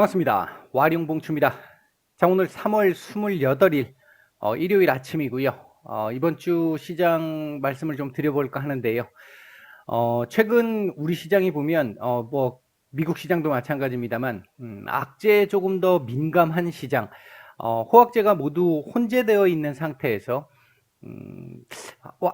반갑습니다. 와룡봉추입니다. 자, 오늘 3월 28일 어, 일요일 아침이고요. 어, 이번 주 시장 말씀을 좀 드려볼까 하는데요. 어, 최근 우리 시장이 보면 어, 뭐 미국 시장도 마찬가지입니다만 음, 악재에 조금 더 민감한 시장, 어, 호악재가 모두 혼재되어 있는 상태에서 음, 어,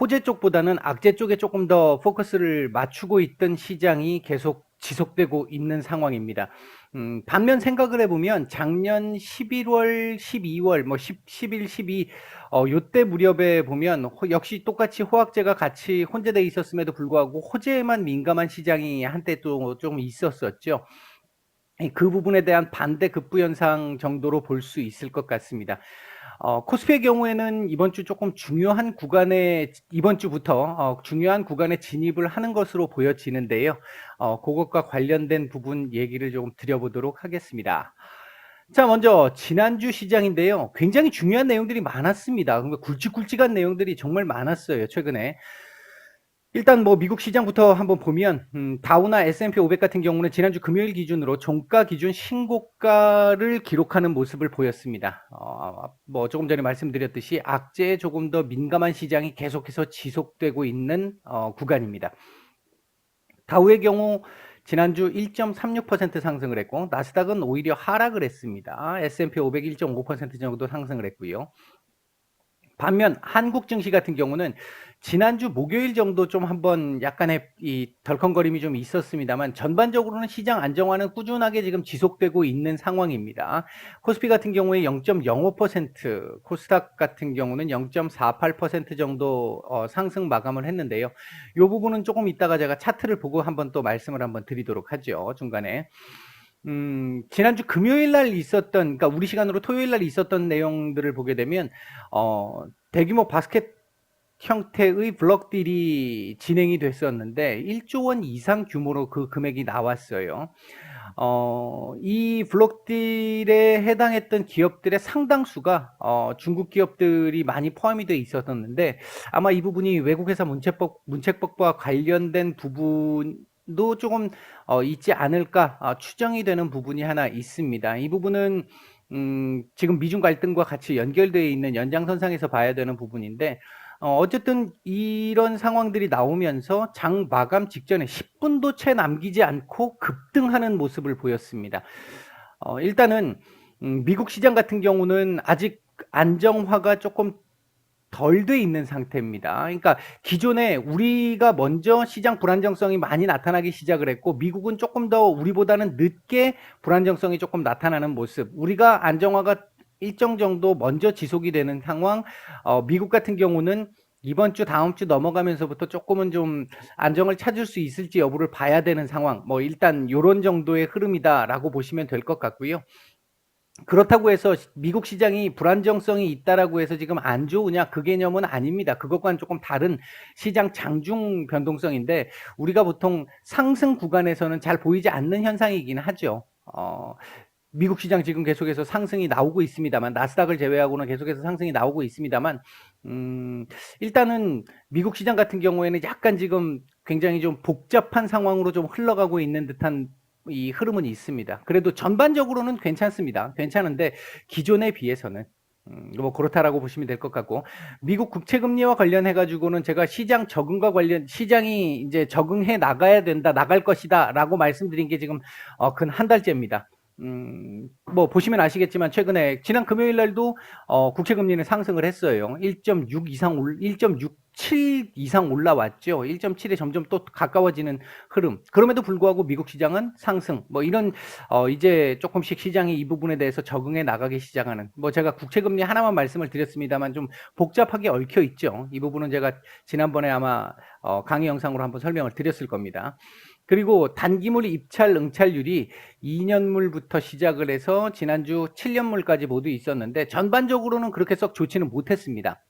호재 쪽보다는 악재 쪽에 조금 더 포커스를 맞추고 있던 시장이 계속 지속되고 있는 상황입니다. 음, 반면 생각을 해보면 작년 11월, 12월, 뭐 10, 11, 12, 어, 요때 무렵에 보면 호- 역시 똑같이 호황제가 같이 혼재돼 있었음에도 불구하고 호재에만 민감한 시장이 한때 또 좀 있었었죠. 이- 그 부분에 대한 반대 급부 현상 정도로 볼 수 있을 것 같습니다. 어, 코스피의 경우에는 이번 주 조금 중요한 구간에 이번 주부터 어, 중요한 구간에 진입을 하는 것으로 보여지는데요. 어, 그것과 관련된 부분 얘기를 조금 드려보도록 하겠습니다. 자, 먼저 지난주 시장인데요. 굉장히 중요한 내용들이 많았습니다. 그러니까 굵직굵직한 내용들이 정말 많았어요. 최근에. 일단 뭐 미국 시장부터 한번 보면 음, 다우나 S&P 500 같은 경우는 지난주 금요일 기준으로 종가 기준 신고가를 기록하는 모습을 보였습니다. 어, 뭐 조금 전에 말씀드렸듯이 악재에 조금 더 민감한 시장이 계속해서 지속되고 있는 어, 구간입니다. 다우의 경우 지난주 1.36% 상승을 했고 나스닥은 오히려 하락을 했습니다. S&P 500 1.5% 정도 상승을 했고요. 반면 한국 증시 같은 경우는 지난주 목요일 정도 좀 한번 약간의 이 덜컹거림이 좀 있었습니다만 전반적으로는 시장 안정화는 꾸준하게 지금 지속되고 있는 상황입니다. 코스피 같은 경우에 0.05%, 코스닥 같은 경우는 0.48% 정도 어, 상승 마감을 했는데요. 이 부분은 조금 이따가 제가 차트를 보고 한번 또 말씀을 한번 드리도록 하죠. 중간에. 음, 지난주 금요일 날 있었던, 그러니까 우리 시간으로 토요일 날 있었던 내용들을 보게 되면, 어, 대규모 바스켓 형태의 블록 딜이 진행이 됐었는데, 1조 원 이상 규모로 그 금액이 나왔어요. 어, 이 블록 딜에 해당했던 기업들의 상당수가, 어, 중국 기업들이 많이 포함이 돼 있었었는데, 아마 이 부분이 외국회사 문책법, 문책법과 관련된 부분 도 조금 어, 있지 않을까 어, 추정이 되는 부분이 하나 있습니다. 이 부분은 음, 지금 미중 갈등과 같이 연결되어 있는 연장선상에서 봐야 되는 부분인데 어, 어쨌든 이런 상황들이 나오면서 장 마감 직전에 10분도 채 남기지 않고 급등하는 모습을 보였습니다. 어, 일단은 음, 미국 시장 같은 경우는 아직 안정화가 조금 덜 돼 있는 상태입니다. 그러니까 기존에 우리가 먼저 시장 불안정성이 많이 나타나기 시작을 했고 미국은 조금 더 우리보다는 늦게 불안정성이 조금 나타나는 모습. 우리가 안정화가 일정 정도 먼저 지속이 되는 상황. 어, 미국 같은 경우는 이번 주 다음 주 넘어가면서부터 조금은 좀 안정을 찾을 수 있을지 여부를 봐야 되는 상황. 뭐 일단 요런 정도의 흐름이다라고 보시면 될 것 같고요. 그렇다고 해서 시- 미국 시장이 불안정성이 있다라고 해서 지금 안 좋으냐 그 개념은 아닙니다. 그것과는 조금 다른 시장 장중 변동성인데 우리가 보통 상승 구간에서는 잘 보이지 않는 현상이긴 하죠. 어, 미국 시장 지금 계속해서 상승이 나오고 있습니다만 나스닥을 제외하고는 계속해서 상승이 나오고 있습니다만 음, 일단은 미국 시장 같은 경우에는 약간 지금 굉장히 좀 복잡한 상황으로 좀 흘러가고 있는 듯한 이 흐름은 있습니다. 그래도 전반적으로는 괜찮습니다. 괜찮은데 기존에 비해서는 음, 뭐 그렇다라고 보시면 될 것 같고 미국 국채 금리와 관련해 가지고는 제가 시장 적응과 관련 시장이 이제 적응해 나가야 된다, 나갈 것이다라고 말씀드린 게 지금 어, 근 한 달째입니다. 음, 뭐 보시면 아시겠지만 최근에 지난 금요일 날도 어, 국채 금리는 상승을 했어요. 1.6 이상 올 1.67 이상 올라왔죠. 1.7에 점점 또 가까워지는 흐름. 그럼에도 불구하고 미국 시장은 상승. 뭐 이런 어, 이제 조금씩 시장이 이 부분에 대해서 적응해 나가기 시작하는. 뭐 제가 국채 금리 하나만 말씀을 드렸습니다만 좀 복잡하게 얽혀 있죠. 이 부분은 제가 지난번에 아마 어, 강의 영상으로 한번 설명을 드렸을 겁니다. 그리고 단기물 입찰 응찰률이 2년물부터 시작을 해서 지난주 7년물까지 모두 있었는데 전반적으로는 그렇게 썩 좋지는 못했습니다.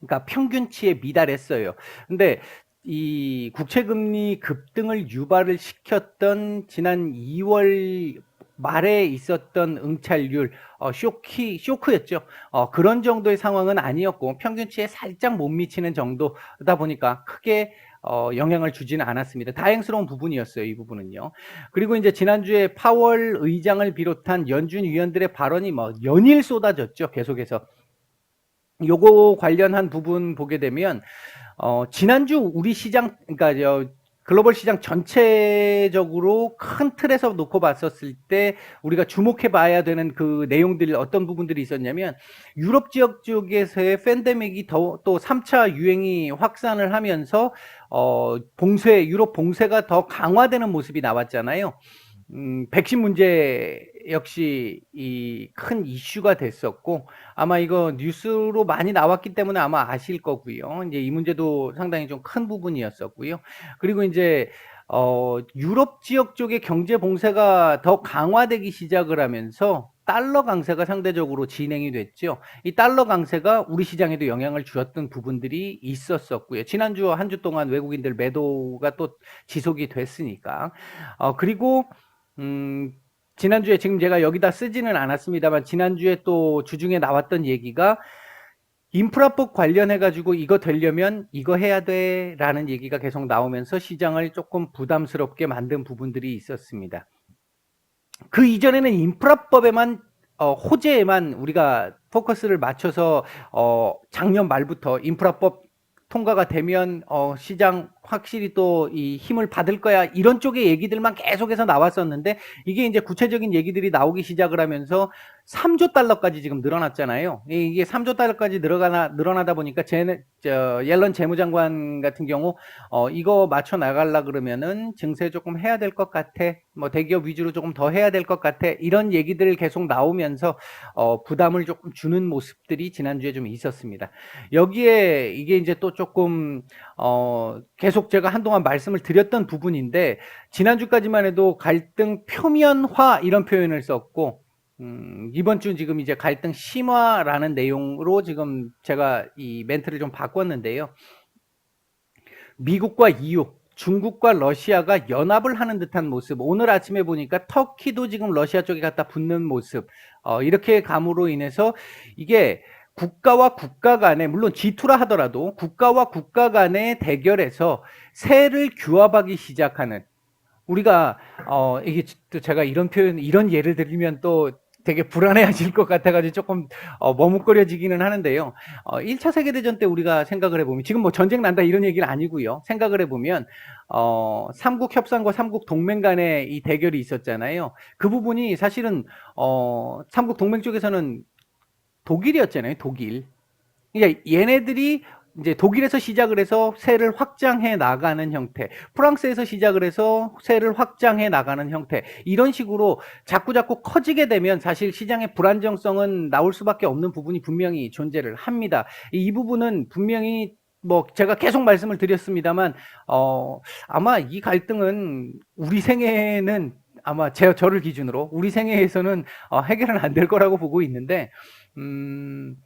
그러니까 평균치에 미달했어요. 근데 이 국채금리 급등을 유발을 시켰던 지난 2월 말에 있었던 응찰률 어, 쇼키 쇼크였죠. 어, 그런 정도의 상황은 아니었고 평균치에 살짝 못 미치는 정도다 보니까 크게 어, 영향을 주지는 않았습니다. 다행스러운 부분이었어요. 이 부분은요. 그리고 이제 지난주에 파월 의장을 비롯한 연준 위원들의 발언이 뭐 연일 쏟아졌죠. 계속해서. 요거 관련한 부분 보게 되면 어, 지난주 우리 시장 그러니까 저 글로벌 시장 전체적으로 큰 틀에서 놓고 봤었을 때 우리가 주목해 봐야 되는 그 내용들이 어떤 부분들이 있었냐면 유럽 지역 쪽에서의 팬데믹이 더 또 3차 유행이 확산을 하면서 어 봉쇄 유럽 봉쇄가 더 강화되는 모습이 나왔잖아요. 음, 백신 문제 역시 이 큰 이슈가 됐었고 아마 이거 뉴스로 많이 나왔기 때문에 아마 아실 거고요. 이제 이 문제도 상당히 좀 큰 부분이었었고요. 그리고 이제 어, 유럽 지역 쪽의 경제 봉쇄가 더 강화되기 시작을 하면서 달러 강세가 상대적으로 진행이 됐죠. 이 달러 강세가 우리 시장에도 영향을 주었던 부분들이 있었었고요. 지난주 한 주 동안 외국인들 매도가 또 지속이 됐으니까. 어, 그리고 음, 지난주에 지금 제가 여기다 쓰지는 않았습니다만 지난주에 또 주중에 나왔던 얘기가 인프라법 관련해 가지고 이거 되려면 이거 해야 돼 라는 얘기가 계속 나오면서 시장을 조금 부담스럽게 만든 부분들이 있었습니다. 그 이전에는 인프라법에만 어, 호재에만 우리가 포커스를 맞춰서 어, 작년 말부터 인프라법 통과가 되면 어, 시장 확실히 또 이 힘을 받을 거야 이런 쪽의 얘기들만 계속해서 나왔었는데 이게 이제 구체적인 얘기들이 나오기 시작을 하면서 3조 달러까지 지금 늘어났잖아요. 이게 3조 달러까지 늘어가나 늘어나다 보니까 제, 저, 옐런 재무장관 같은 경우 어, 이거 맞춰 나갈라 그러면은 증세 조금 해야 될 것 같아. 뭐 대기업 위주로 조금 더 해야 될 것 같아. 이런 얘기들 계속 나오면서 어, 부담을 조금 주는 모습들이 지난주에 좀 있었습니다. 여기에 이게 이제 또 조금 어, 계속 제가 한동안 말씀을 드렸던 부분인데 지난주까지만 해도 갈등 표면화 이런 표현을 썼고 음, 이번 주 지금 이제 갈등 심화라는 내용으로 지금 제가 이 멘트를 좀 바꿨는데요. 미국과 EU, 중국과 러시아가 연합을 하는 듯한 모습. 오늘 아침에 보니까 터키도 지금 러시아 쪽에 갖다 붙는 모습. 어, 이렇게 감으로 인해서 이게 국가와 국가 간에 물론 G2라 하더라도 국가와 국가 간의 대결에서 세를 규합하기 시작하는 우리가 어 이게 또 제가 이런 표현 이런 예를 들면 또 되게 불안해하실 것 같아가지고 조금 어, 머뭇거려지기는 하는데요. 어, 1차 세계대전 때 우리가 생각을 해보면 지금 뭐 전쟁 난다 이런 얘기는 아니고요. 생각을 해보면 어, 삼국 협상과 삼국 동맹 간의 이 대결이 있었잖아요. 그 부분이 사실은 어, 삼국 동맹 쪽에서는 독일이었잖아요. 독일. 그러니까 얘네들이 이제 독일에서 시작을 해서 세를 확장해 나가는 형태, 프랑스에서 시작을 해서 세를 확장해 나가는 형태, 이런 식으로 자꾸 자꾸 커지게 되면 사실 시장의 불안정성은 나올 수밖에 없는 부분이 분명히 존재를 합니다. 이 부분은 분명히 뭐 제가 계속 말씀을 드렸습니다만 어 아마 이 갈등은 우리 생애는 아마 제 저를 기준으로 우리 생애에서는 어, 해결은 안 될 거라고 보고 있는데 음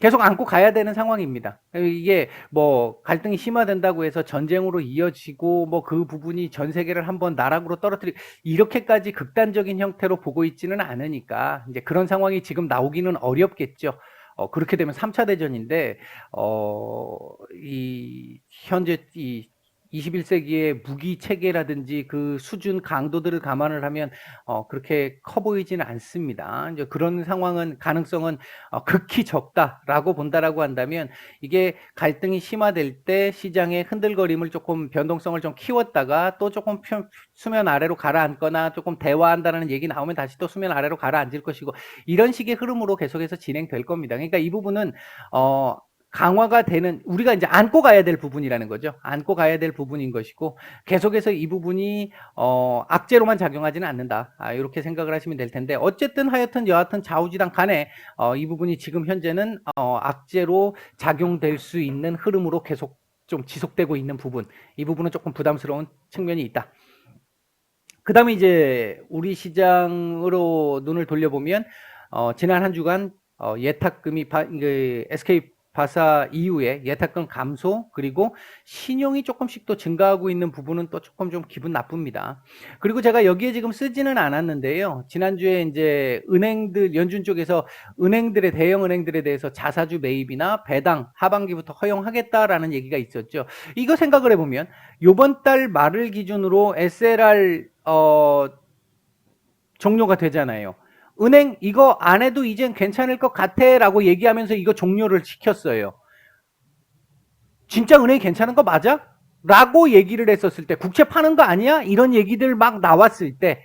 계속 안고 가야 되는 상황입니다. 이게 뭐 갈등이 심화된다고 해서 전쟁으로 이어지고 뭐 그 부분이 전 세계를 한번 나락으로 떨어뜨리 이렇게까지 극단적인 형태로 보고 있지는 않으니까 이제 그런 상황이 지금 나오기는 어렵겠죠. 어, 그렇게 되면 3차 대전인데 어, 이 현재 이 21세기의 무기 체계라든지 그 수준 강도들을 감안을 하면 어, 그렇게 커 보이지는 않습니다. 이제 그런 상황은 가능성은 어, 극히 적다라고 본다라고 한다면 이게 갈등이 심화될 때 시장의 흔들거림을 조금 변동성을 좀 키웠다가 또 조금 표, 수면 아래로 가라앉거나 조금 대화한다는 얘기 나오면 다시 또 수면 아래로 가라앉을 것이고 이런 식의 흐름으로 계속해서 진행될 겁니다. 그러니까 이 부분은 어 강화가 되는 우리가 이제 안고 가야 될 부분이라는 거죠. 안고 가야 될 부분인 것이고 계속해서 이 부분이 어 악재로만 작용하지는 않는다. 아, 이렇게 생각을 하시면 될 텐데 어쨌든 하여튼 여하튼 좌우지당 간에 어, 이 부분이 지금 현재는 어, 악재로 작용될 수 있는 흐름으로 계속 좀 지속되고 있는 부분. 이 부분은 조금 부담스러운 측면이 있다. 그 다음에 이제 우리 시장으로 눈을 돌려보면 어, 지난 한 주간 어, 예탁금이 바, 그 SK 바사 이후에 예탁금 감소 그리고 신용이 조금씩 또 증가하고 있는 부분은 또 조금 좀 기분 나쁩니다. 그리고 제가 여기에 지금 쓰지는 않았는데요. 지난주에 이제 은행들 연준 쪽에서 은행들의 대형 은행들에 대해서 자사주 매입이나 배당 하반기부터 허용하겠다라는 얘기가 있었죠. 이거 생각을 해보면 요번 달 말을 기준으로 SLR 어 종료가 되잖아요. 은행 이거 안 해도 이젠 괜찮을 것 같아 라고 얘기하면서 이거 종료를 시켰어요. 진짜 은행이 괜찮은 거 맞아? 라고 얘기를 했었을 때 국채 파는 거 아니야? 이런 얘기들 막 나왔을 때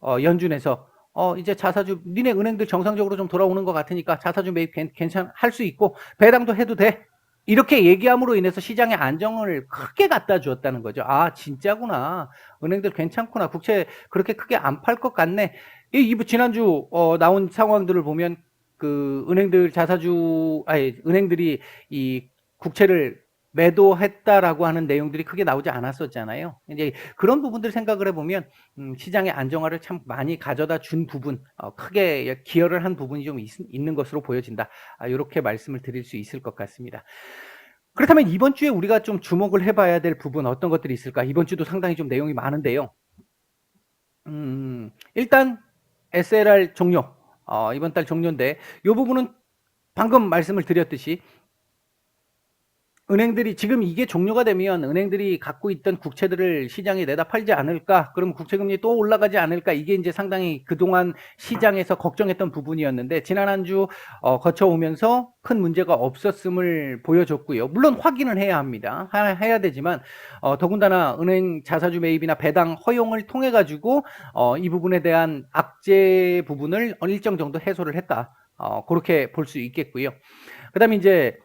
어, 연준에서 어, 이제 자사주 니네 은행들 정상적으로 좀 돌아오는 것 같으니까 자사주 매입 괜찮 할 수 있고 배당도 해도 돼. 이렇게 얘기함으로 인해서 시장의 안정을 크게 갖다 주었다는 거죠. 아, 진짜구나. 은행들 괜찮구나. 국채 그렇게 크게 안 팔 것 같네. 이, 이 지난주 어, 나온 상황들을 보면 그 은행들 자사주 아니 은행들이 이 국채를 매도했다라고 하는 내용들이 크게 나오지 않았었잖아요. 이제 그런 부분들 생각을 해보면 음, 시장의 안정화를 참 많이 가져다 준 부분, 어, 크게 기여를 한 부분이 좀 있, 는 것으로 보여진다. 아, 이렇게 말씀을 드릴 수 있을 것 같습니다. 그렇다면 이번 주에 우리가 좀 주목을 해봐야 될 부분 어떤 것들이 있을까? 이번 주도 상당히 좀 내용이 많은데요. 음, 일단 SLR 종료, 어, 이번 달 종료인데 이 부분은 방금 말씀을 드렸듯이 은행들이 지금 이게 종료가 되면 은행들이 갖고 있던 국채들을 시장에 내다 팔지 않을까? 그럼 국채금리 또 올라가지 않을까? 이게 이제 상당히 그동안 시장에서 걱정했던 부분이었는데 지난 한주 어, 거쳐오면서 큰 문제가 없었음을 보여줬고요. 물론 확인은 해야 합니다. 해야 되지만 어, 더군다나 은행 자사주 매입이나 배당 허용을 통해 가지고 어, 이 부분에 대한 악재 부분을 일정 정도 해소를 했다. 어, 그렇게 볼 수 있겠고요. 그다음에 이제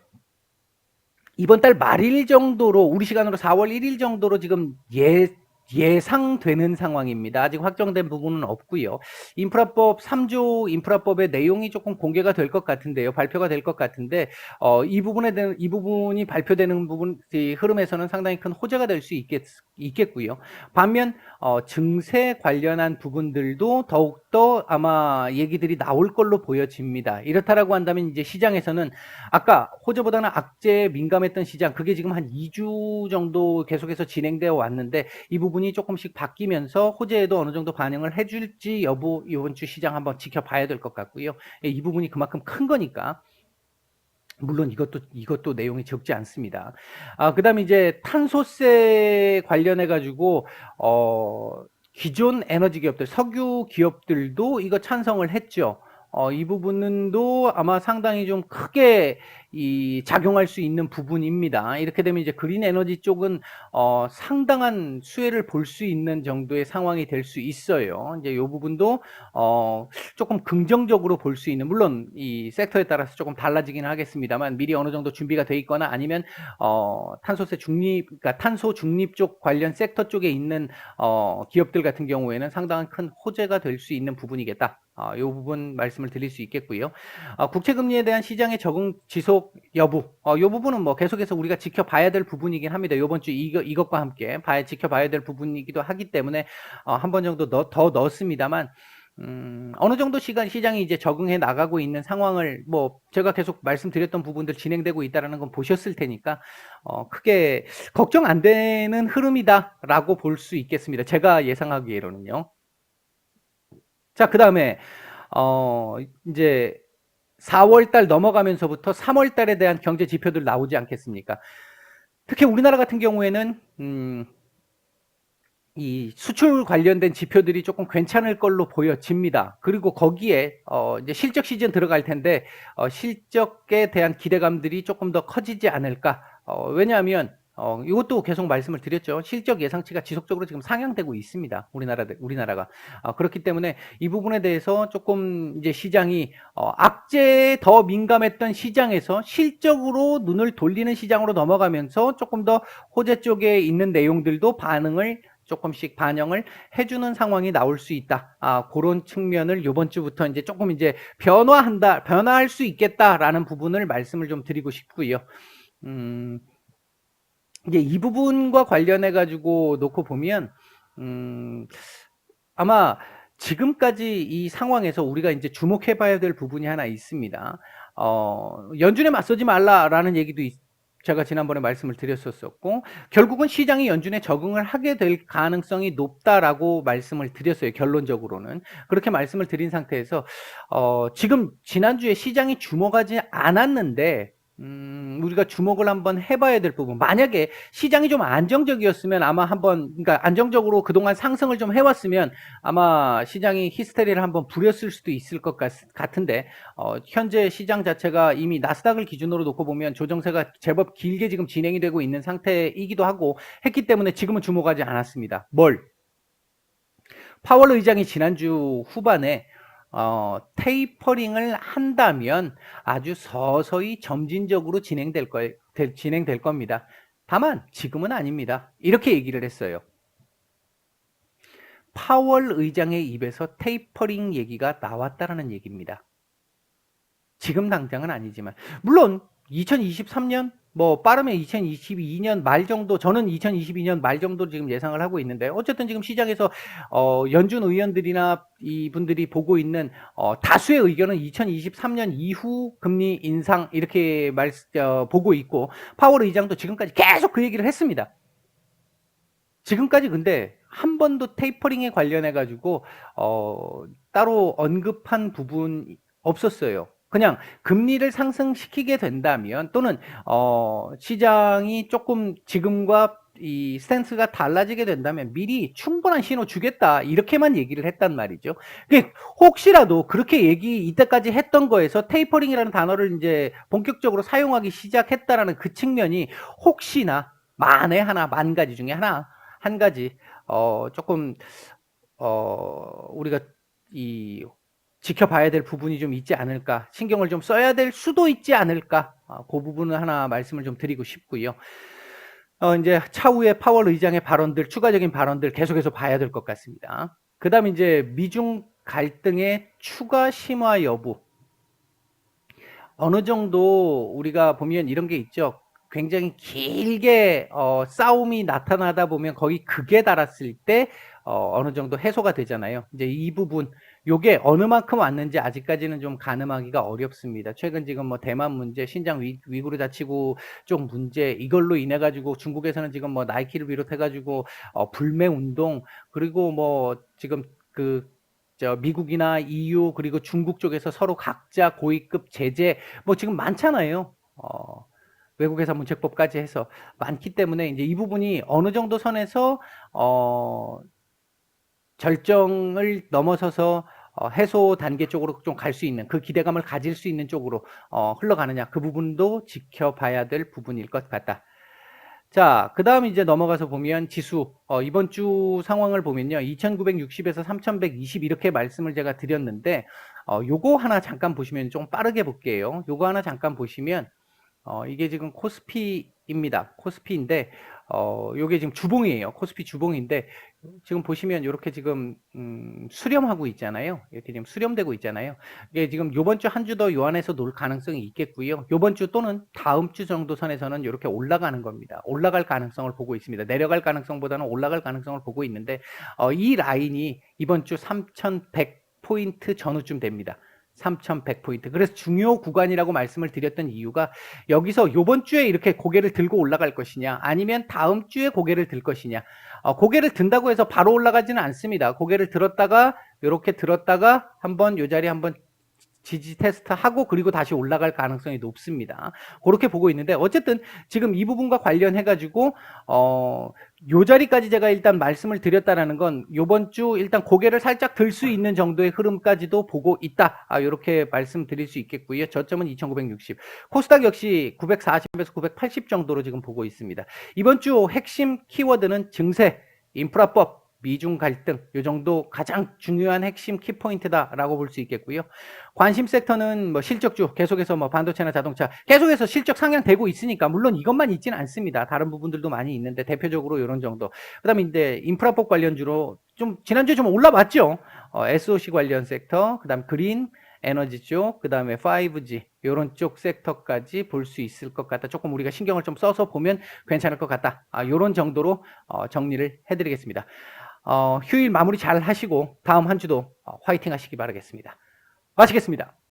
이번 달 말일 정도로 우리 시간으로 4월 1일 정도로 지금 예 예상되는 상황입니다. 아직 확정된 부분은 없고요. 인프라법 3조 인프라법의 내용이 조금 공개가 될 것 같은데요. 발표가 될 것 같은데 어, 이 부분에 대한 이 부분이 발표되는 부분 흐름에서는 상당히 큰 호재가 될 수 있겠 있겠고요. 반면 어, 증세 관련한 부분들도 더욱 더 아마 얘기들이 나올 걸로 보여집니다. 이렇다라고 한다면 이제 시장에서는 아까 호재보다는 악재에 민감했던 시장 그게 지금 한 2주 정도 계속해서 진행되어 왔는데 이 부분 부분이 조금씩 바뀌면서 호재에도 어느 정도 반영을 해줄지 여부 이번 주 시장 한번 지켜봐야 될 것 같고요. 예, 이 부분이 그만큼 큰 거니까 물론 이것도 이것도 내용이 적지 않습니다. 아 그다음에 이제 탄소세 관련해 가지고 어 기존 에너지 기업들, 석유 기업들도 이거 찬성을 했죠. 어, 이 부분도 아마 상당히 좀 크게 이 작용할 수 있는 부분입니다. 이렇게 되면 이제 그린 에너지 쪽은 어, 상당한 수혜를 볼 수 있는 정도의 상황이 될 수 있어요. 이제 이 부분도 어, 조금 긍정적으로 볼 수 있는 물론 이 섹터에 따라서 조금 달라지긴 하겠습니다만 미리 어느 정도 준비가 돼 있거나 아니면 어, 탄소세 중립, 그러니까 탄소 중립 쪽 관련 섹터 쪽에 있는 어, 기업들 같은 경우에는 상당한 큰 호재가 될 수 있는 부분이겠다. 어, 이 부분 말씀을 드릴 수 있겠고요. 어, 국채금리에 대한 시장의 적응 지속 여부, 어, 이 부분은 뭐 계속해서 우리가 지켜봐야 될 부분이긴 합니다. 이번 주 이거, 이것과 함께 봐야, 지켜봐야 될 부분이기도 하기 때문에 어, 한번 정도 넣, 더 넣었습니다만 음, 어느 정도 시간 시장이 이제 적응해 나가고 있는 상황을 뭐 제가 계속 말씀드렸던 부분들 진행되고 있다라는 건 보셨을 테니까 어, 크게 걱정 안 되는 흐름이다라고 볼 수 있겠습니다. 제가 예상하기에는요. 자, 그 다음에, 어, 이제 4월 달 넘어가면서부터 3월 달에 대한 경제 지표들 나오지 않겠습니까? 특히 우리나라 같은 경우에는, 음, 이 수출 관련된 지표들이 조금 괜찮을 걸로 보여집니다. 그리고 거기에 어 이제 실적 시즌 들어갈 텐데 어 실적에 대한 기대감들이 조금 더 커지지 않을까? 어 왜냐하면 어, 이것도 계속 말씀을 드렸죠. 실적 예상치가 지속적으로 지금 상향되고 있습니다. 우리나라, 우리나라가. 어, 그렇기 때문에 이 부분에 대해서 조금 이제 시장이, 어, 악재에 더 민감했던 시장에서 실적으로 눈을 돌리는 시장으로 넘어가면서 조금 더 호재 쪽에 있는 내용들도 반응을 조금씩 반영을 해주는 상황이 나올 수 있다. 아, 그런 측면을 이번 주부터 이제 조금 이제 변화한다, 변화할 수 있겠다라는 부분을 말씀을 좀 드리고 싶고요. 음, 이제 이 부분과 관련해 가지고 놓고 보면 음 아마 지금까지 이 상황에서 우리가 이제 주목해 봐야 될 부분이 하나 있습니다. 어, 연준에 맞서지 말라라는 얘기도 있, 제가 지난번에 말씀을 드렸었고 결국은 시장이 연준에 적응을 하게 될 가능성이 높다라고 말씀을 드렸어요. 결론적으로는 그렇게 말씀을 드린 상태에서 어, 지금 지난주에 시장이 주목하지 않았는데 음, 우리가 주목을 한번 해봐야 될 부분. 만약에 시장이 좀 안정적이었으면 아마 한번, 그러니까 안정적으로 그동안 상승을 좀 해왔으면 아마 시장이 히스테리를 한번 부렸을 수도 있을 것 같, 같은데, 어, 현재 시장 자체가 이미 나스닥을 기준으로 놓고 보면 조정세가 제법 길게 지금 진행이 되고 있는 상태이기도 하고 했기 때문에 지금은 주목하지 않았습니다. 뭘? 파월 의장이 지난주 후반에 어, 테이퍼링을 한다면 아주 서서히 점진적으로 진행될 거, 될, 진행될 겁니다. 다만 지금은 아닙니다. 이렇게 얘기를 했어요. 파월 의장의 입에서 테이퍼링 얘기가 나왔다라는 얘기입니다. 지금 당장은 아니지만 물론 2023년 뭐 빠르면 2022년 말 정도 저는 2022년 말 정도 지금 예상을 하고 있는데 어쨌든 지금 시장에서 어 연준 의원들이나 이분들이 보고 있는 어 다수의 의견은 2023년 이후 금리 인상 이렇게 말 어, 보고 있고 파월 의장도 지금까지 계속 그 얘기를 했습니다. 지금까지 근데 한 번도 테이퍼링에 관련해 가지고 어 따로 언급한 부분 없었어요. 그냥 금리를 상승시키게 된다면 또는 어, 시장이 조금 지금과 이 스탠스가 달라지게 된다면 미리 충분한 신호 주겠다 이렇게만 얘기를 했단 말이죠. 혹시라도 그렇게 얘기 이때까지 했던 거에서 테이퍼링이라는 단어를 이제 본격적으로 사용하기 시작했다라는 그 측면이 혹시나 만에 하나 만 가지 중에 하나 한 가지 어 조금 어 우리가 이 지켜봐야 될 부분이 좀 있지 않을까, 신경을 좀 써야 될 수도 있지 않을까, 어, 그 부분을 하나 말씀을 좀 드리고 싶고요. 어, 이제 차후에 파월 의장의 발언들, 추가적인 발언들 계속해서 봐야 될 것 같습니다. 그 다음 이제 미중 갈등의 추가 심화 여부. 어느 정도 우리가 보면 이런 게 있죠. 굉장히 길게 어, 싸움이 나타나다 보면 거기 극에 달았을 때 어, 느 정도 해소가 되잖아요. 이제 이 부분 요게 어느 만큼 왔는지 아직까지는 좀 가늠하기가 어렵습니다. 최근 지금 뭐 대만 문제, 신장 위, 위구르 자치구 쪽 문제 이걸로 인해 가지고 중국에서는 지금 뭐 나이키를 비롯해 가지고 어, 불매 운동 그리고 뭐 지금 그저 미국이나 EU 그리고 중국 쪽에서 서로 각자 고위급 제재 뭐 지금 많잖아요. 어, 외국회사 문책법까지 해서 많기 때문에 이제 이 부분이 어느 정도 선에서 어 절정을 넘어서서 어, 해소 단계 쪽으로 좀 갈 수 있는 그 기대감을 가질 수 있는 쪽으로 어, 흘러가느냐 그 부분도 지켜봐야 될 부분일 것 같다. 자, 그 다음 이제 넘어가서 보면 지수, 어, 이번 주 상황을 보면요. 2960에서 3120 이렇게 말씀을 제가 드렸는데, 어, 요거 하나 잠깐 보시면 좀 빠르게 볼게요. 요거 하나 잠깐 보시면, 어, 이게 지금 코스피입니다. 코스피인데, 어, 요게 지금 주봉이에요. 코스피 주봉인데, 지금 보시면 이렇게 지금, 음, 수렴하고 있잖아요. 이렇게 지금 수렴되고 있잖아요. 이게 지금 요번 주 한 주 더 요 안에서 놀 가능성이 있겠고요. 요번 주 또는 다음 주 정도 선에서는 이렇게 올라가는 겁니다. 올라갈 가능성을 보고 있습니다. 내려갈 가능성보다는 올라갈 가능성을 보고 있는데, 어, 이 라인이 이번 주 3100 포인트 전후쯤 됩니다. 3,100포인트. 그래서 중요 구간이라고 말씀을 드렸던 이유가 여기서 요번 주에 이렇게 고개를 들고 올라갈 것이냐 아니면 다음 주에 고개를 들 것이냐 어, 고개를 든다고 해서 바로 올라가지는 않습니다. 고개를 들었다가 이렇게 들었다가 한번 요 자리 한번 지지 테스트 하고 그리고 다시 올라갈 가능성이 높습니다. 그렇게 보고 있는데 어쨌든 지금 이 부분과 관련해 가지고 어, 요 자리까지 제가 일단 말씀을 드렸다라는 건 요번 주 일단 고개를 살짝 들 수 있는 정도의 흐름까지도 보고 있다. 아, 요렇게 말씀드릴 수 있겠고요. 저점은 2960. 코스닥 역시 940에서 980 정도로 지금 보고 있습니다. 이번 주 핵심 키워드는 증세, 인프라법, 미중 갈등 요 정도 가장 중요한 핵심 키포인트다라고 볼 수 있겠고요. 관심 섹터는 뭐 실적주 계속해서 뭐 반도체나 자동차 계속해서 실적 상향되고 있으니까 물론 이것만 있지는 않습니다. 다른 부분들도 많이 있는데 대표적으로 이런 정도. 그다음에 이제 인프라법 관련주로 좀 지난주에 좀 올라왔죠. 어, SOC 관련 섹터, 그다음 그린 에너지 쪽, 그 다음에 5G 이런 쪽 섹터까지 볼 수 있을 것 같다. 조금 우리가 신경을 좀 써서 보면 괜찮을 것 같다. 아, 이런 정도로 어, 정리를 해드리겠습니다. 어, 휴일 마무리 잘 하시고 다음 한 주도 어, 화이팅 하시기 바라겠습니다. 마치겠습니다.